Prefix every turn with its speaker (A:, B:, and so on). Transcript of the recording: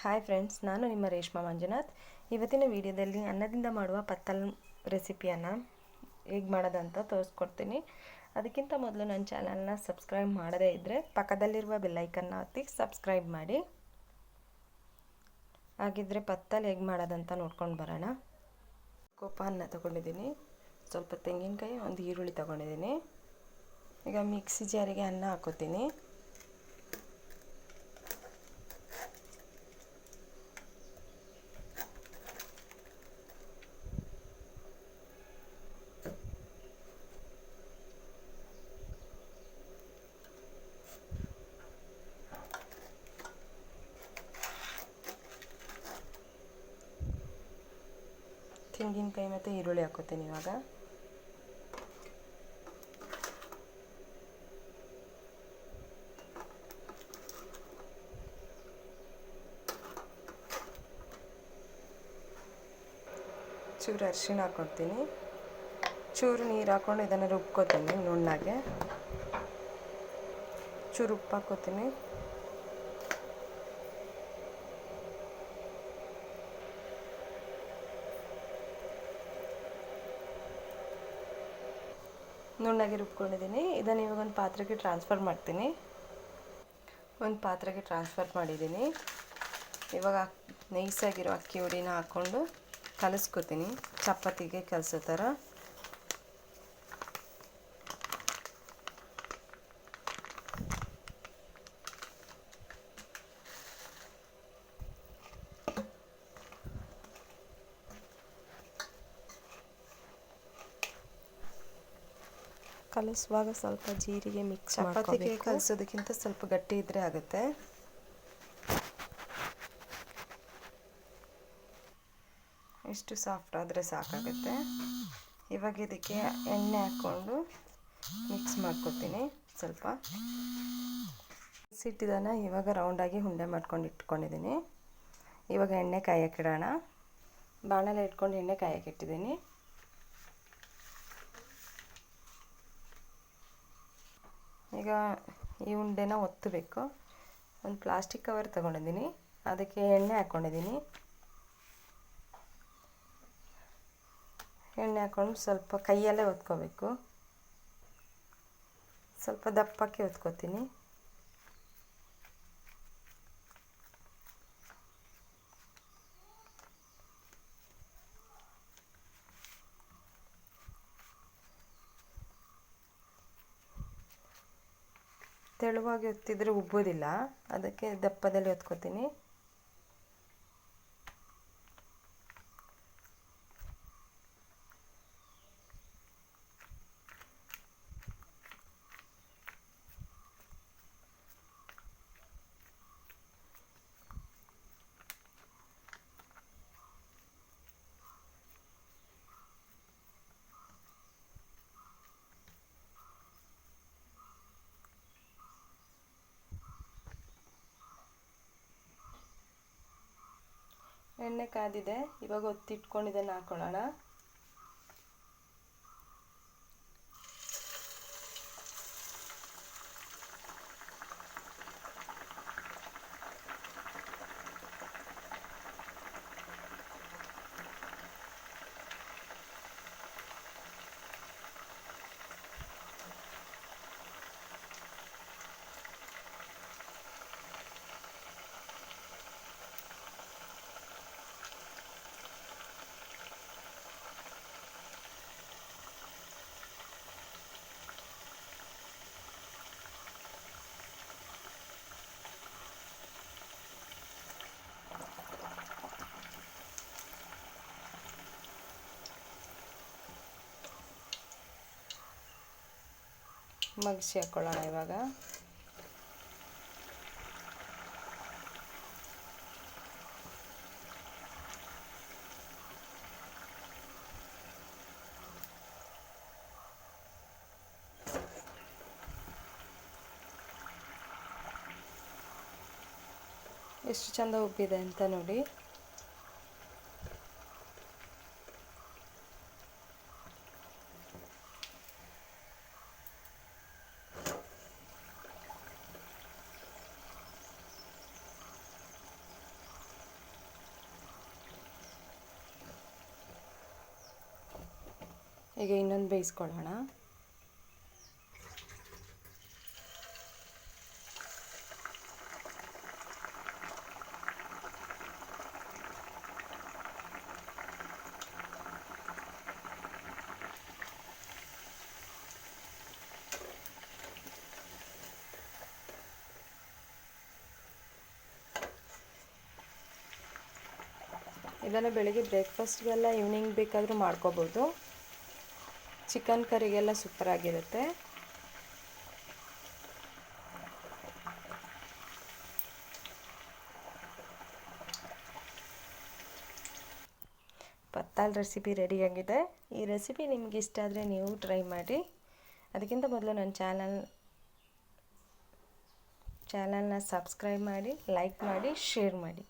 A: Hi friends ನಾನು ನಿಮ್ಮ ರೇಷ್ಮಾ ಮಂಜುನಾಥ್. ಇವತ್ತಿನ ವಿಡಿಯೋದಲ್ಲಿ ಅನ್ನದಿಂದ ಮಾಡುವ ಪತ್ತಲ್ ರೆಸಿಪಿಯನ್ನು ಹೇಗೆ ಮಾಡೋದಂತ ತೋರಿಸ್ಕೊಡ್ತೀನಿ. ಅದಕ್ಕಿಂತ ಮೊದಲು ನನ್ನ ಚಾನಲ್ನ ಸಬ್ಸ್ಕ್ರೈಬ್ ಮಾಡದೇ ಇದ್ದರೆ ಪಕ್ಕದಲ್ಲಿರುವ ಬೆಲ್ಲೈಕನ್ನ ಒತ್ತಿ ಸಬ್ಸ್ಕ್ರೈಬ್ ಮಾಡಿ. ಹಾಗಿದ್ರೆ ಪತ್ತಲ್ ಹೇಗೆ ಮಾಡೋದಂತ ನೋಡ್ಕೊಂಡು ಬರೋಣ. ಕೋಪ ಅನ್ನ ತೊಗೊಂಡಿದ್ದೀನಿ. ಸ್ವಲ್ಪ ತೆಂಗಿನಕಾಯಿ, ಒಂದು ಈರುಳ್ಳಿ ತೊಗೊಂಡಿದ್ದೀನಿ. ಈಗ ಮಿಕ್ಸಿ ಜಾರಿಗೆ ಅನ್ನ ಹಾಕೋತೀನಿ. ತೆಂಗಿನಕಾಯಿ ಮತ್ತು ಈರುಳ್ಳಿ ಹಾಕೋತೀನಿ ಇವಾಗ. ಚೂರು ಅರಿಶಿಣ ಹಾಕ್ಕೊಡ್ತೀನಿ ಚೂರು ನೀರು ಹಾಕ್ಕೊಂಡು ಇದನ್ನು ರುಬ್ಕೋತೀನಿ ನುಣ್ಣಗೆ. ಚೂರು ಉಪ್ಪು ಹಾಕ್ಕೋತೀನಿ ನುಣ್ಣಗೆ ರುಬ್ಕೊಂಡಿದ್ದೀನಿ. ಇದನ್ನು ಇವಾಗ ಒಂದು ಪಾತ್ರೆಗೆ ಟ್ರಾನ್ಸ್ಫರ್ ಮಾಡ್ತೀನಿ. ಒಂದು ಪಾತ್ರೆಗೆ ಟ್ರಾನ್ಸ್ಫರ್ ಮಾಡಿದ್ದೀನಿ. ಇವಾಗ ನೈಸಾಗಿರೋ ಅಕ್ಕಿ ಹುಡಿನ ಹಾಕ್ಕೊಂಡು ಕಲಿಸ್ಕೊತೀನಿ. ಚಪಾತಿಗೆ ಕಲಸೋ ಥರ
B: ಕಲಿಸುವಾಗ ಸ್ವಲ್ಪ ಜೀರಿಗೆ ಮಿಕ್ಸ್
A: ಚಪಾತಿಗೆ ಕಲಿಸೋದಕ್ಕಿಂತ ಸ್ವಲ್ಪ ಗಟ್ಟಿ ಇದ್ದರೆ ಆಗುತ್ತೆ. ಇಷ್ಟು ಸಾಫ್ಟ್ ಆದರೆ ಸಾಕಾಗುತ್ತೆ. ಇವಾಗ ಇದಕ್ಕೆ ಎಣ್ಣೆ ಹಾಕ್ಕೊಂಡು ಮಿಕ್ಸ್ ಮಾಡ್ಕೊತೀನಿ ಸ್ವಲ್ಪ. ಸಿಟ್ಟಿದನ ಇವಾಗ ರೌಂಡಾಗಿ ಉಂಡೆ ಮಾಡ್ಕೊಂಡು ಇಟ್ಕೊಂಡಿದ್ದೀನಿ. ಇವಾಗ ಎಣ್ಣೆ ಕಾಯಕ್ಕಿಡೋಣ ಬಾಣಲೆ ಇಟ್ಕೊಂಡು ಎಣ್ಣೆ ಕಾಯಕ್ಕಿಟ್ಟಿದ್ದೀನಿ ಈಗ ಈ ಉಂಡೆನ ಒತ್ತಬೇಕು. ಒಂದು ಪ್ಲಾಸ್ಟಿಕ್ ಕವರ್ ತಗೊಂಡಿದ್ದೀನಿ. ಅದಕ್ಕೆ ಎಣ್ಣೆ ಹಾಕ್ಕೊಂಡಿದ್ದೀನಿ ಎಣ್ಣೆ ಹಾಕ್ಕೊಂಡು ಸ್ವಲ್ಪ ಕೈಯಲ್ಲೇ ಒತ್ಕೋಬೇಕು ಸ್ವಲ್ಪ ದಪ್ಪಕ್ಕೆ ಒತ್ಕೋತೀನಿ ತೆಳುವಾಗಿ ಒತ್ತಿದರೆ ಉಬ್ಬೋದಿಲ್ಲ. ಅದಕ್ಕೆ ದಪ್ಪದಲ್ಲಿ ಒತ್ಕೋತೀನಿ. ಎಣ್ಣೆ ಕಾದಿದೆ ಇವಾಗ ಒತ್ತಿಟ್ಕೊಂಡು ಇದನ್ನು ಮಗ್ಸಿ ಹಾಕ್ಕೊಳ್ಳೋಣ ಇವಾಗ. ಎಷ್ಟು ಚಂದ ಉಬ್ಬಿದೆ ಅಂತ ನೋಡಿ. ಈಗ ಇನ್ನೊಂದು ಬೇಯಿಸ್ಕೊಳ್ಳೋಣ ಇದನ್ನು ಬೆಳಿಗ್ಗೆ ಬ್ರೇಕ್ಫಾಸ್ಟ್ಗೆಲ್ಲ ಈವ್ನಿಂಗ್ ಬೇಕಾದರೂ ಮಾಡ್ಕೋಬೋದು. ಚಿಕನ್ ಕರಿಗೆಲ್ಲ ಸೂಪರಾಗಿರುತ್ತೆ ಪತ್ತಾಲ್ ರೆಸಿಪಿ ರೆಡಿಯಾಗಿದೆ ಈ ರೆಸಿಪಿ ನಿಮ್ಗೆ ಇಷ್ಟ ಆದರೆ ನೀವು ಟ್ರೈ ಮಾಡಿ. ಅದಕ್ಕಿಂತ ಮೊದಲು ನನ್ನ ಚಾನಲ್, ಚಾನಲ್ನ ಸಬ್ಸ್ಕ್ರೈಬ್ ಮಾಡಿ ಲೈಕ್ ಮಾಡಿ ಶೇರ್ ಮಾಡಿ.